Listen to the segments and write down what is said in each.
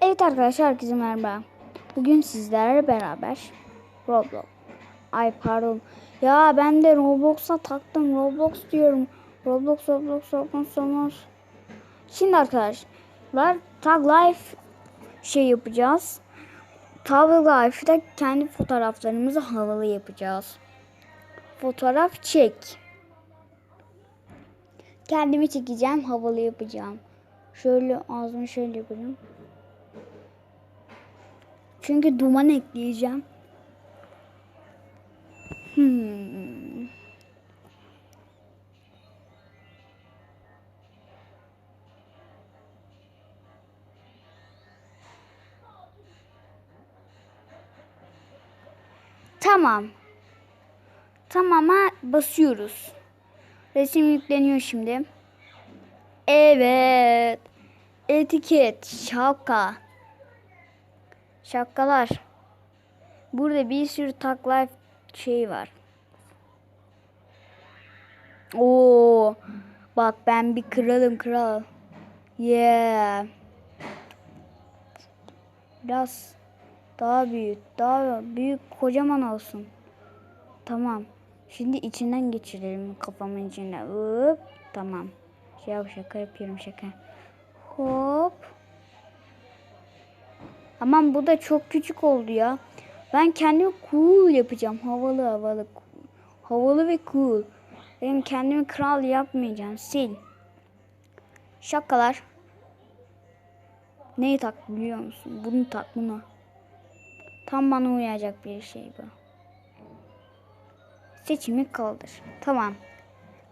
Evet arkadaşlar herkese merhaba. Bugün sizlerle beraber Roblox. Ay pardon. Ya ben de Roblox'a taktım. Roblox diyorum. Roblox, Roblox, Roblox, Roblox. Şimdi arkadaşlar Tag Life şey yapacağız. Tag Life'da kendi fotoğraflarımızı havalı yapacağız. Fotoğraf çek. Kendimi çekeceğim, havalı yapacağım. Şöyle ağzımı şöyle yapacağım. Çünkü duman ekleyeceğim. Hmm. Tamam. Tamama basıyoruz. Resim yükleniyor şimdi. Evet. Etiket, şapka. Şapkalar. Burada bir sürü takla şey var. Oo. Bak ben bir kralım kral. Yeah. Biraz daha büyük, daha büyük, kocaman olsun. Tamam. Şimdi içinden geçirelim kafamın içine. Hop. Tamam. Şey yap şaka yapıyorum şaka. Hop. Aman bu da çok küçük oldu ya. Ben kendimi cool yapacağım. Havalı havalı. Havalı ve cool. Benim kendimi kral yapmayacağım. Sil. Şakalar. Neyi tak biliyor musun? Bunu tak bunu. Tam bana uyacak bir şey bu. Seçimi kaldır. Tamam.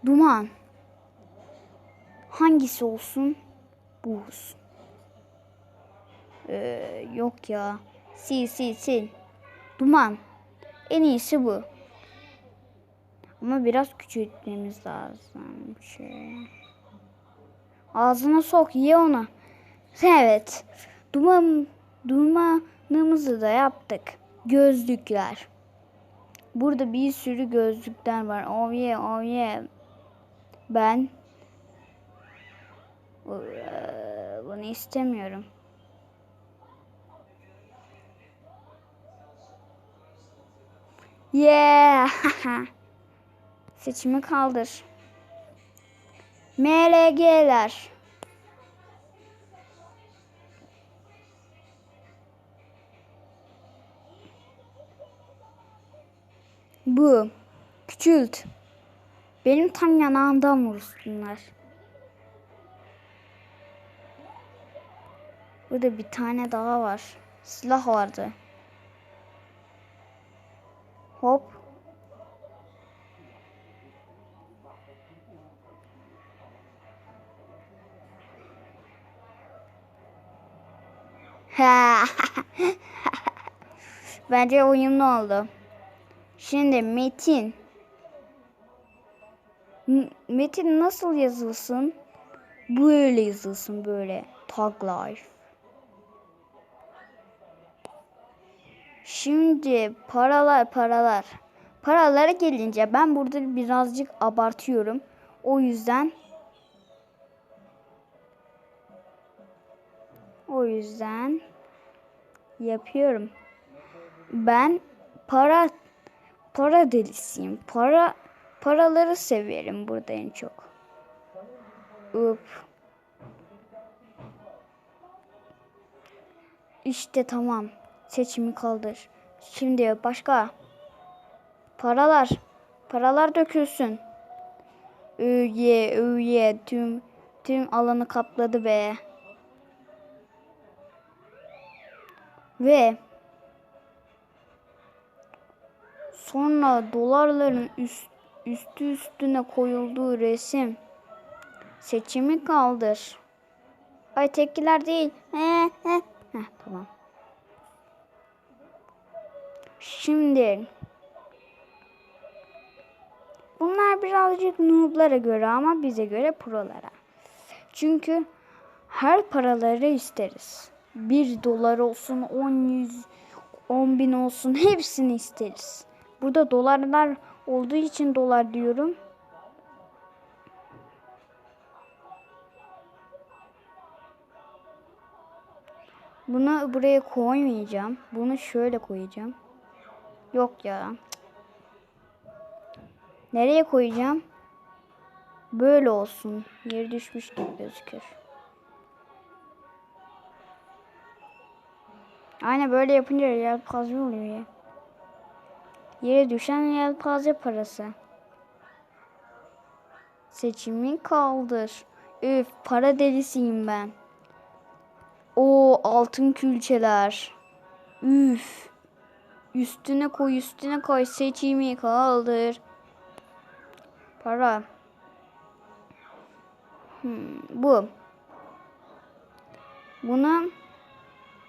Duman. Hangisi olsun? Bu olsun. Ee, yok ya. Sil sil sil. Duman. En iyisi bu. Ama biraz küçültmemiz lazım. Şey. Ağzına sok ye onu. Evet. Duman, dumanımızı da yaptık. Gözlükler. Burada bir sürü gözlükler var. Oh yeah, oh yeah. Ben Ee, bunu istemiyorum. Yeah. Seçimi kaldır. MLG'ler. Bu. Küçült. Benim tam yanağımdan vursunlar. Burada bir tane daha var. Silah vardı. Hop. Bence uyumlu oldu. Şimdi Metin. Metin nasıl yazılsın? Böyle yazılsın böyle. Tag Life. Şimdi paralar paralar. Paralara gelince ben burada birazcık abartıyorum. O yüzden o yüzden yapıyorum. Ben para para delisiyim. Para paraları severim burada en çok. Up. İşte tamam. Seçimi kaldır. Şimdi başka. Paralar. Paralar dökülsün. Üye üye tüm tüm alanı kapladı be. Ve sonra dolarların üst, üstü üstüne koyulduğu resim. Seçimi kaldır. Ay tepkiler değil. He, he. Heh, tamam. Şimdi bunlar birazcık noob'lara göre ama bize göre prolara. Çünkü her paraları isteriz. 1 dolar olsun, 10, 100, 10 bin olsun hepsini isteriz. Burada dolarlar olduğu için dolar diyorum. Bunu buraya koymayacağım. Bunu şöyle koyacağım. Yok ya. Nereye koyacağım? Böyle olsun. Yeri düşmüş gibi gözükür. Aynen böyle yapınca yelpaze oluyor ya. Yere düşen yelpaze parası. Seçimi kaldır. Üf para delisiyim ben. O altın külçeler. Üf. Üstüne koy üstüne koy seçimi kaldır. Para. Hmm, bu. Buna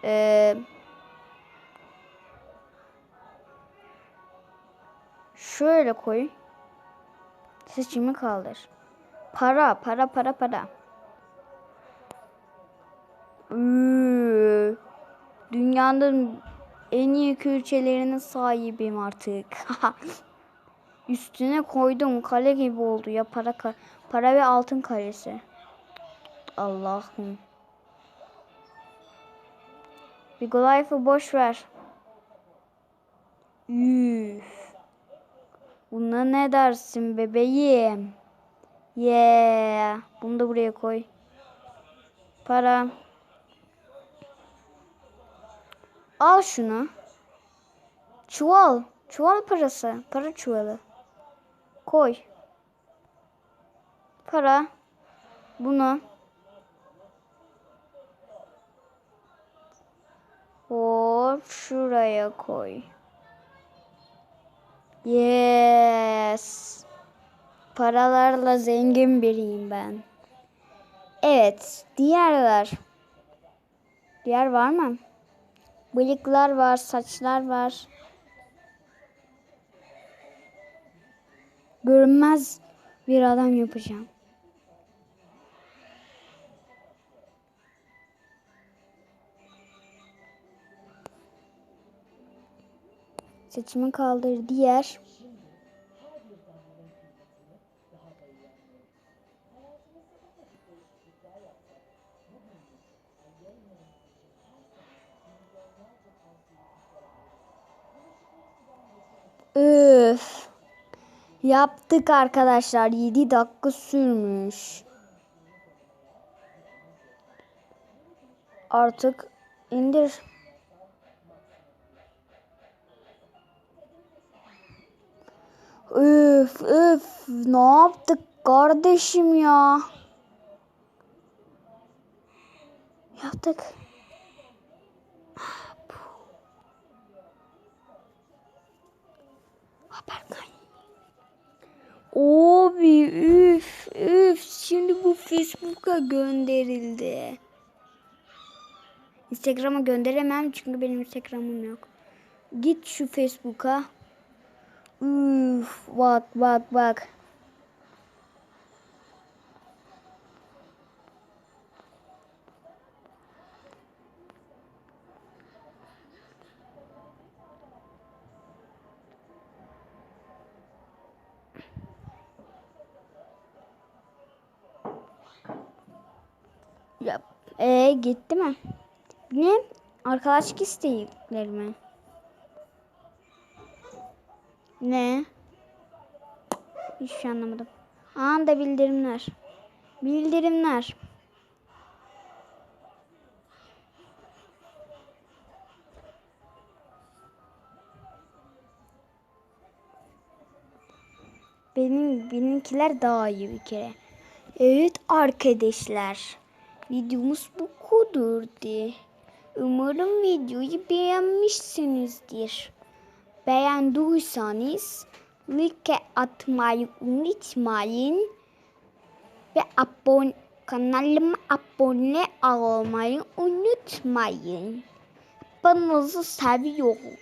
eee şöyle koy. Seçimi kaldır. Para, para, para, para. Üü, Dünyanın en iyi külçelerinin sahibiyim artık. Üstüne koydum kale gibi oldu ya para para ve altın kalesi. Allah'ım. Bir Goliath'ı boş ver. Üf. Buna ne dersin bebeğim? Yeah. Bunu da buraya koy. Para. Al şunu. Çuval. Çuval parası. Para çuvalı. Koy. Para. Bunu. Hop şuraya koy. Yes. Paralarla zengin biriyim ben. Evet, diğerler. Diğer var mı? Bıyıklar var, saçlar var. Görünmez bir adam yapacağım. Seçimi kaldır diğer. Üf. Yaptık arkadaşlar. 7 dakika sürmüş. Artık indir. Üf üf ne yaptık kardeşim ya? Yaptık. Facebook'a gönderildi. Instagram'a gönderemem çünkü benim Instagram'ım yok. Git şu Facebook'a. Üf bak bak bak. Ya, ee, gitti mi? Ne? Arkadaşlık istekleri mi? Ne? Hiçbir şey anlamadım. Anda bildirimler. Bildirimler. Benim benimkiler daha iyi bir kere. Evet arkadaşlar. Videomuz bu kadardı. Umarım videoyu beğenmişsinizdir. Beğendiyseniz like atmayı unutmayın. Ve abone, kanalıma abone olmayı unutmayın. Hepinizi seviyorum.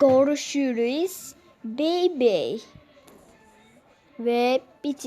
Görüşürüz. Bye bye. Ve bitir.